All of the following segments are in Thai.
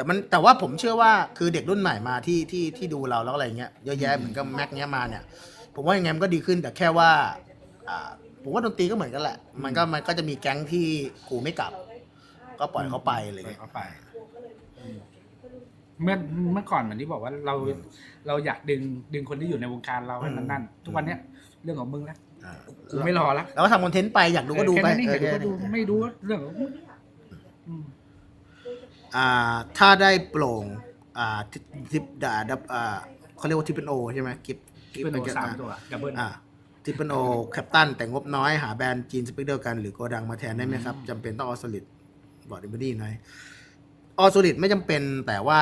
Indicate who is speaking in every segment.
Speaker 1: แต่มันแต่ว่าผมเชื่อว่าคือเด็กรุ่นใหม่มาที่ที่ที่ดูเราแล้วอะไรเงี้ยเยอะแยะเหมือนกับแม็กเนี้ยมาเนี่ย ผมว่ายังไงมันก็ดีขึ้นแต่แค่ว่าอ่าผมว่าดนตรีก็เหมือนกันแหละ มันก็มันก็จะมีแก๊งที่กูไม่กลับ ก็ปล่อยเขาไปอะไร
Speaker 2: ปล่อย
Speaker 1: เงี้ย
Speaker 2: เขาไปอืมเมื่อเมื่อก่อนเหมือนที่บอกว่าเราเราอยากดึงดึงคนที่อยู่ในวงการเราให้มันนั่น ทุกวันเนี้ยเรื่องของมึงแล้ว
Speaker 1: อ่า
Speaker 2: กูไม่รอแล้ว
Speaker 1: แล้วก็ทำคอนเทนต์ไปอยากดูก็ดูไป
Speaker 2: แค่นั้นเอง
Speaker 1: เออ
Speaker 2: อยากดูก็ดู
Speaker 1: แค่นั้น
Speaker 2: ไม่ดูเรื่องของมึงอืม
Speaker 1: อ่า ถ้าได้โปร่งอ่าทิทิปดาดับอ่าเขาเรียกว่าทิปเป็นโอใช่ไหมกิฟ
Speaker 2: ที่เป็นโอสามตัวดับเบิล
Speaker 1: อ่าทิปเป็นโอแคปตันแต่งบน้อยหาแบรนด์จีนสปีกเดียวกันหรือโกดังมาแทนได้ไหมครับจำเป็นต้องออสลิดบอร์ดอิมเบนี่ไหมออสลิดไม่จำเป็นแต่ว่า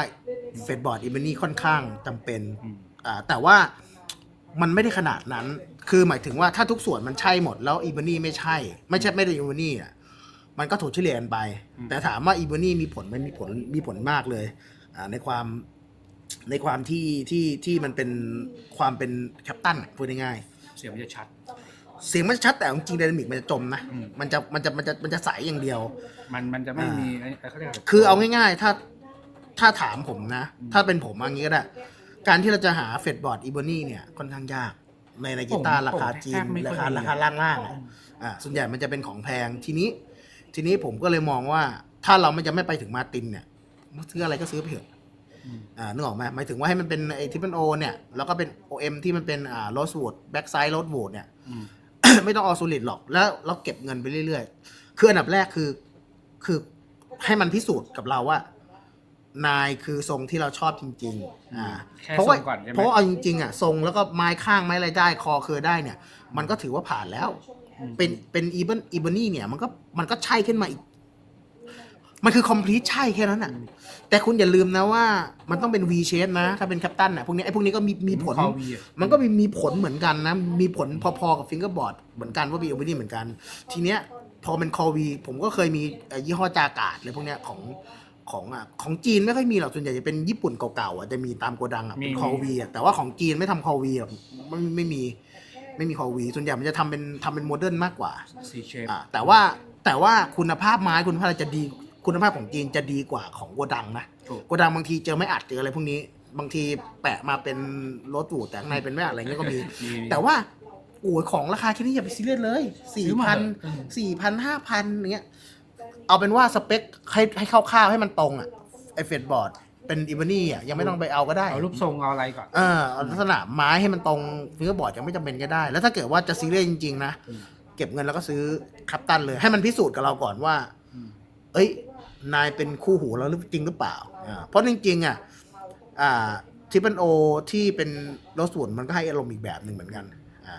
Speaker 1: เฟดบอร์ดอิมเบนี่ค่อนข้างจำเป็น
Speaker 2: อืม
Speaker 1: อ่าแต่ว่ามันไม่ได้ขนาดนั้น คือหมายถึงว่าถ้าทุกส่วนมันใช่หมดแล้วอีเบนี่ไม่ใช่ ไม่ใช่ไม่ได้อีเบนี่อะ มันก็ถูกเฉลี่ยกันไป แต่ถามว่าอีเบนี่มีผลไหมันมีผลมีผลมากเลยอ่าในความในความที่ที่ที่มันเป็นความเป็นแคปตันอะพูดง่าย
Speaker 2: เสียงมันจะชัด
Speaker 1: ๆเสียงมันจะชัดแต่จริงๆไดนามิกมันจะจมนะ
Speaker 2: อืม
Speaker 1: มันจะมันจะมันจะมันจะใสอย่างเดียว
Speaker 2: มันมันจะไม่มีไอ้เขาเรียกะไร
Speaker 1: คือเอาง่ายๆ ถ้าถ้าถามผมนะ
Speaker 2: อืม
Speaker 1: ถ้าเป็นผมอย่างนี้ก็ได้ การที่เราจะหาเฟดบอร์ดอีโบนี่เนี่ยค่อนข้างยาก ในในกีตาร์ราคาจีนราคาราคาล่างๆอะอ่าส่วนใหญ่มันจะเป็นของแพงทีนี้ ทีนี้ผมก็เลยมองว่า ถ้าเราไม่จะไม่ไปถึงมาร์ตินเนี่ยซื้ออะไรก็ซื้อไปเถอะ
Speaker 2: อืม
Speaker 1: อ่านึกออกไหมหมายถึงว่าให้มันเป็นไอ้ที่เป็นโอเนี่ย แล้วก็เป็น OM ที่มันเป็นอ่าโรสวูดแบ็กไซด์โรสวูดเนี่ย
Speaker 2: อืม
Speaker 1: ไม่ต้องออโซลิดหรอกแล้วเราเก็บเงินไปเรื่อยๆ คืออันดับแรกคือคือให้มันพิสูจน์กับเราว่า นายคือทรงที่เราชอบจริง ๆ อ่า
Speaker 2: แค่
Speaker 1: เพราะว่า
Speaker 2: ทรงก่อนใช่ไหม
Speaker 1: เพราะว่าเอาจริงๆอะทรงแล้วก็ไม้ข้างไม้อะไรได้คอเคอได้เนี่ย มันก็ถือว่าผ่านแล้ว
Speaker 2: อืม
Speaker 1: เป็นเป็นอีเบนอีเบนี่เนี่ย มันก็มันก็ใช่ขึ้นมาอีก มันคือคอมพลีทใช่แค่นั้นอะ แต่คุณอย่าลืมนะว่า มันต้องเป็น V shape นะ ถ้าเป็นแคปตันอะพวกนี้ไอ้พวกนี้ก็มีมีผล
Speaker 2: คอวีอะ
Speaker 1: มันก็มีมีผลเหมือนกันนะ มีผลพอๆกับฟิงเกอร์บอร์ดเหมือนกันว่ามีโอเปนี่เหมือนกัน ทีเนี้ยพอเป็นคอวี ผมก็เคยมีเอ่อยี่ห้อจากาดอะไรพวกเนี้ยของของอะของจีนไม่ค่อยมีหรอกส่วนใหญ่จะเป็นญี่ปุ่นเก่าๆอะจะมีตามโกดังอะเป็นคอวีอะแต่ว่าของจีนไม่ทำคอวีหรอกไม่ไม่มี ไม่มีคอวีส่วนใหญ่มันจะทำเป็นทำเป็นโมเดิร์นมากกว่า
Speaker 2: ซีเชฟ
Speaker 1: อะแต่ว่าแต่ว่าคุณภาพไม้คุณภาพอะไรจะดีคุณภาพของจีนจะดีกว่าของโกดังนะ
Speaker 2: ถูก
Speaker 1: โกดังบางทีเจอไม่อัดเจออะไรพวกนี้บางทีแปะมาเป็นรถบูดแต่ข้างในเป็นไม่อัดอะไรเงี้ยก็มี
Speaker 2: มี
Speaker 1: แต่ว่าโอ้ยของราคาแค่นี้อย่าไปซีเรียสเลยสี่
Speaker 2: ซื้อมา
Speaker 1: พัน
Speaker 2: เถอะอืม
Speaker 1: สี่พันห้าพันเงี้ย เอาเป็นว่าสเปคให้ให้คร่าวๆให้มันตรงอะไอเฟดบอร์ด เป็นอีเวนี่อะยังไม่ต้องไปเอาก็ได้
Speaker 2: เอารูปทรงเอาอะไรก่อน
Speaker 1: เออเอาลักษณะไม้ให้มันตรงฟิงเกอร์บอร์ดยังไม่จำเป็นก็ได้ แล้วถ้าเกิดว่าจะซีเรียสจริงๆนะ
Speaker 2: อืม
Speaker 1: เก็บเงินแล้วก็ซื้อคัปตันเลย ให้มันพิสูจน์กับเราก่อนว่า
Speaker 2: อืม
Speaker 1: เอ้ย นายเป็นคู่หูเราหรือจริงหรือเปล่าอ่าเพราะจริงๆอะอ่าทิปเปิลโอที่เป็นโรสวูดมันก็ให้อารมณ์อีกแบบหนึ่งเหมือนกันอ่า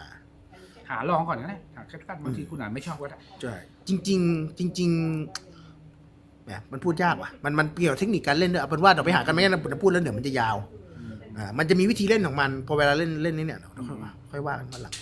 Speaker 2: หาลองก่อนก็ได้หาแคปตันบางทีคุณอาจไม่ชอบก็ได้
Speaker 1: ใช่จริง ๆ จริงๆแห มมันพูดยากว่ะมันมันเกี่ยวกับเทคนิคการเล่นด้วยเอาเป็นว่าเดี๋ยวไปหากันไม่งั้นเราพูดแล้วเดี๋ยวมันจะยาวอ่ามันจะมีวิธีเล่นของมัน พอเวลาเล่นเล่นนี่เนี่ยเดี๋ยวค่อยว่าค่อยว่ากันวันหลัง